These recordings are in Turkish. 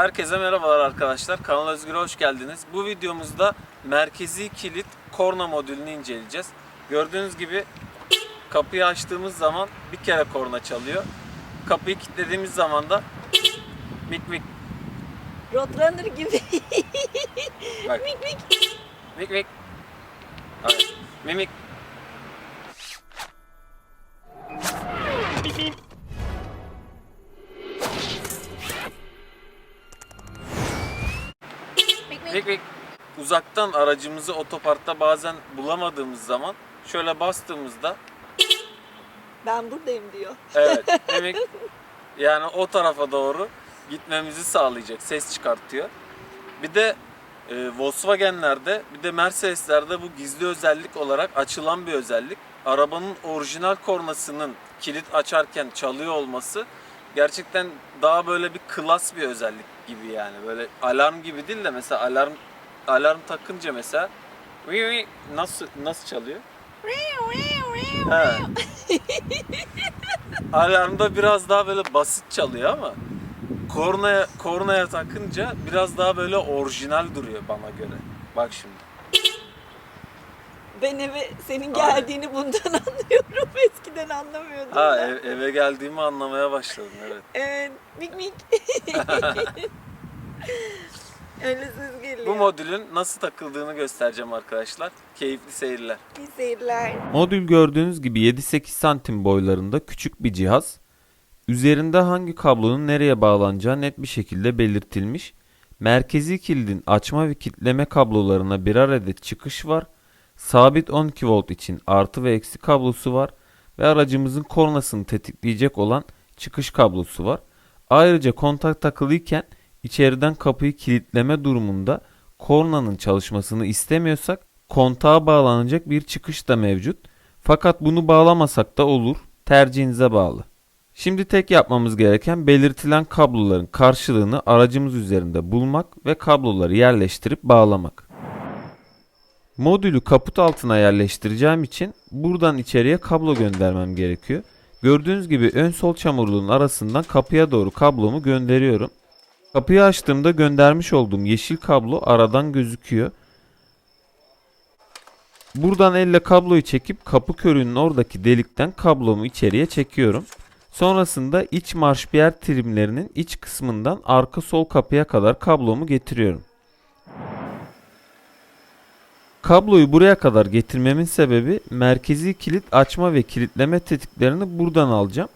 Herkese merhabalar arkadaşlar. Kanal Özgür'e hoş geldiniz. Bu videomuzda merkezi kilit korna modülünü inceleyeceğiz. Gördüğünüz gibi kapıyı açtığımız zaman bir kere korna çalıyor. Kapıyı kilitlediğimiz zaman da mik mik Roadrunner gibi. bak mik mik. mik mik Evet, mimik Mik mik. Mik mik uzaktan aracımızı otoparkta bazen bulamadığımız zaman şöyle bastığımızda Ben buradayım diyor. Evet. Demek yani o tarafa doğru gitmemizi sağlayacak. Ses çıkartıyor. Bir de e, Volkswagen'lerde bir de Mercedes'lerde bu gizli özellik olarak açılan bir özellik. Arabanın orijinal kornasının kilit açarken çalıyor olması gerçekten daha böyle bir klas bir özellik gibi yani. Böyle alarm gibi değil de mesela alarm alarm takınca mesela nasıl nasıl çalıyor? He. Alarmda biraz daha böyle basit çalıyor ama kornaya kornaya takınca biraz daha böyle orijinal duruyor bana göre. Bak şimdi. Ben eve senin geldiğini bundan anlıyorum. Anlamıyordum. Ha ev- eve geldiğimi anlamaya başladım evet. Evet. Mik mik. Öyle ses geliyor. Bu modülün nasıl takıldığını göstereceğim arkadaşlar. Keyifli seyirler. İyi seyirler. Modül gördüğünüz gibi 7-8 santim boylarında küçük bir cihaz. Üzerinde hangi kablonun nereye bağlanacağı net bir şekilde belirtilmiş. Merkezi kilidin açma ve kilitleme kablolarına birer adet çıkış var. Sabit 12 volt için artı ve eksi kablosu var. Ve aracımızın kornasını tetikleyecek olan çıkış kablosu var. Ayrıca kontak takılıyken içeriden kapıyı kilitleme durumunda kornanın çalışmasını istemiyorsak kontağa bağlanacak bir çıkış da mevcut. Fakat bunu bağlamasak da olur. Tercihinize bağlı. Şimdi tek yapmamız gereken belirtilen kabloların karşılığını aracımız üzerinde bulmak ve kabloları yerleştirip bağlamak. Modülü kaput altına yerleştireceğim için buradan içeriye kablo göndermem gerekiyor. Gördüğünüz gibi ön sol çamurluğun arasından kapıya doğru kablomu gönderiyorum. Kapıyı açtığımda göndermiş olduğum yeşil kablo aradan gözüküyor. Buradan elle kabloyu çekip kapı körüğünün oradaki delikten kablomu içeriye çekiyorum. Sonrasında iç marşbiyer trimlerinin iç kısmından arka sol kapıya kadar kablomu getiriyorum. Kabloyu buraya kadar getirmemin sebebi merkezi kilit açma ve kilitleme tetiklerini buradan alacağım.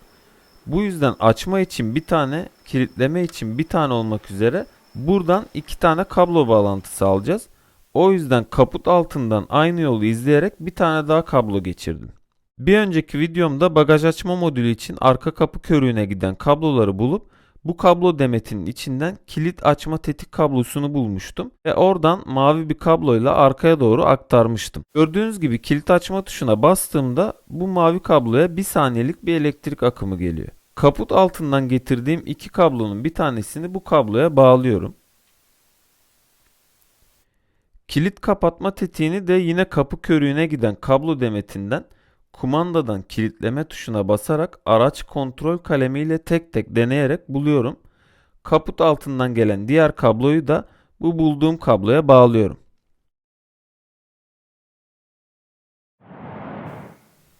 Bu yüzden açma için bir tane, kilitleme için bir tane olmak üzere buradan iki tane kablo bağlantısı alacağız. O yüzden kaput altından aynı yolu izleyerek bir tane daha kablo geçirdim. Bir önceki videomda bagaj açma modülü için arka kapı körüğüne giden kabloları bulup bu kablo demetinin içinden kilit açma tetik kablosunu bulmuştum ve oradan mavi bir kabloyla arkaya doğru aktarmıştım. Gördüğünüz gibi kilit açma tuşuna bastığımda bu mavi kabloya bir saniyelik bir elektrik akımı geliyor. Kaput altından getirdiğim iki kablonun bir tanesini bu kabloya bağlıyorum. Kilit kapatma tetiğini de yine kapı körüğüne giden kablo demetinden kumandadan kilitleme tuşuna basarak araç kontrol kalemiyle tek tek deneyerek buluyorum. Kaput altından gelen diğer kabloyu da bu bulduğum kabloya bağlıyorum.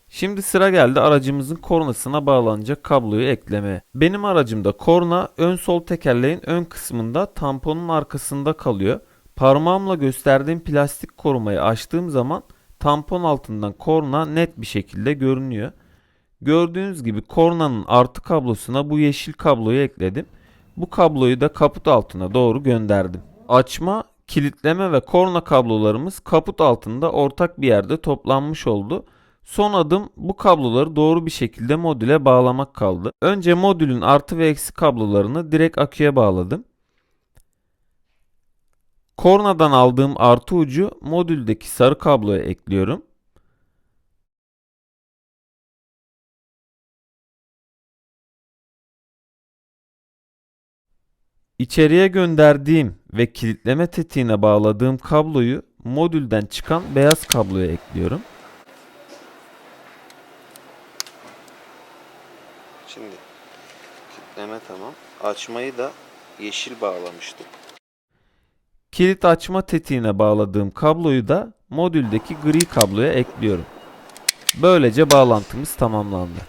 Şimdi sıra geldi aracımızın kornasına bağlanacak kabloyu eklemeye. Benim aracımda korna ön sol tekerleğin ön kısmında tamponun arkasında kalıyor. Parmağımla gösterdiğim plastik korumayı açtığım zaman tampon altından korna net bir şekilde görünüyor. Gördüğünüz gibi kornanın artı kablosuna bu yeşil kabloyu ekledim. Bu kabloyu da kaput altına doğru gönderdim. Açma, kilitleme ve korna kablolarımız kaput altında ortak bir yerde toplanmış oldu. Son adım bu kabloları doğru bir şekilde modüle bağlamak kaldı. Önce modülün artı ve eksi kablolarını direkt aküye bağladım. Kornadan aldığım artı ucu modüldeki sarı kabloya ekliyorum. İçeriye gönderdiğim ve kilitleme tetiğine bağladığım kabloyu modülden çıkan beyaz kabloya ekliyorum. Şimdi kilitleme tamam. Açmayı da yeşil bağlamıştık. Kilit açma tetiğine bağladığım kabloyu da modüldeki gri kabloya ekliyorum. Böylece bağlantımız tamamlandı.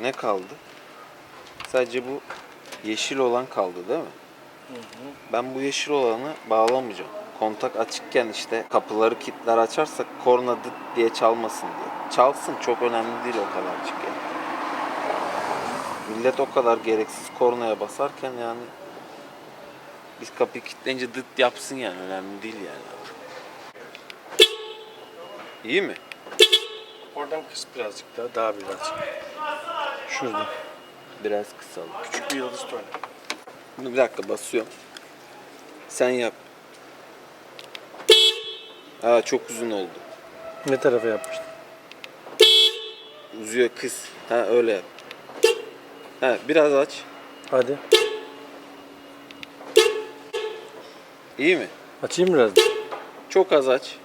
Ne kaldı? Sadece bu yeşil olan kaldı değil mi? Ben bu yeşil olanı bağlamayacağım. Kontak açıkken işte kapıları kilitler açarsak korna dıt diye çalmasın diye. Çalsın çok önemli değil o kadarcık yani. Millet o kadar gereksiz kornaya basarken yani biz kapıyı kilitleyince dıt yapsın yani önemli değil yani. İyi mi? Oradan kıs birazcık daha, daha birazcık. Şurada. Biraz kısalım. Küçük bir yıldız. Bunu bir dakika basıyorum. Sen yap. Aa çok uzun oldu. Ne tarafa yapmıştın? Uzuyor kız. Ha öyle yap. Ha biraz aç. Hadi. İyi mi? Açayım biraz. Çok az aç.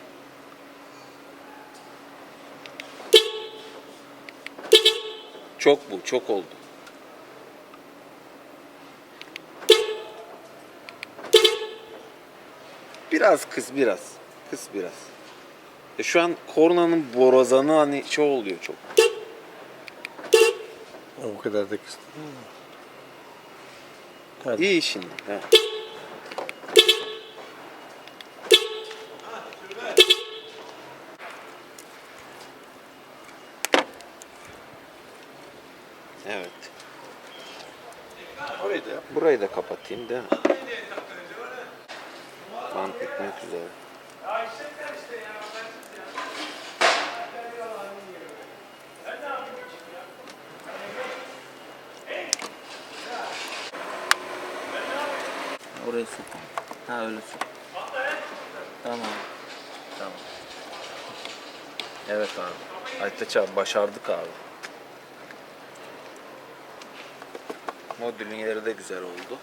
Çok bu, çok oldu. Biraz kız biraz. Kız biraz. E şu an kornanın borazanı hani şey oluyor çok. O kadar da kıstım. Hadi. İyi şimdi. He. Evet. Orayı da. Burayı da kapatayım mi? Bant bitmek üzere. Oraya sok. Ha öyle sok. Tamam. Tamam. Evet abi. Aytaç abi başardık abi. Modülün yeri de güzel oldu.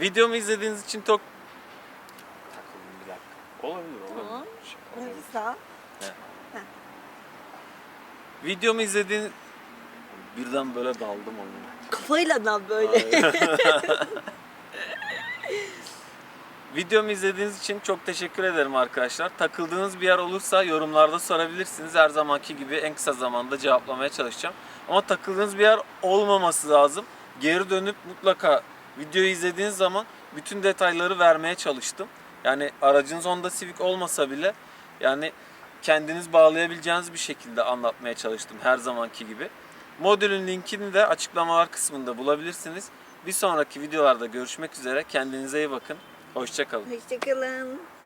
Videomu izlediğiniz için çok takıldım bir dakika. Olabilir Tamam. olabilir. Neyse. Videomu izlediğiniz birden böyle daldım oyuna. Kafayla da böyle. Videomu izlediğiniz için çok teşekkür ederim arkadaşlar. Takıldığınız bir yer olursa yorumlarda sorabilirsiniz. Her zamanki gibi en kısa zamanda cevaplamaya çalışacağım. Ama takıldığınız bir yer olmaması lazım. Geri dönüp mutlaka videoyu izlediğiniz zaman bütün detayları vermeye çalıştım. Yani aracınız Honda Civic olmasa bile yani kendiniz bağlayabileceğiniz bir şekilde anlatmaya çalıştım her zamanki gibi. Modülün linkini de açıklamalar kısmında bulabilirsiniz. Bir sonraki videolarda görüşmek üzere. Kendinize iyi bakın. Hoşçakalın. Hoşçakalın.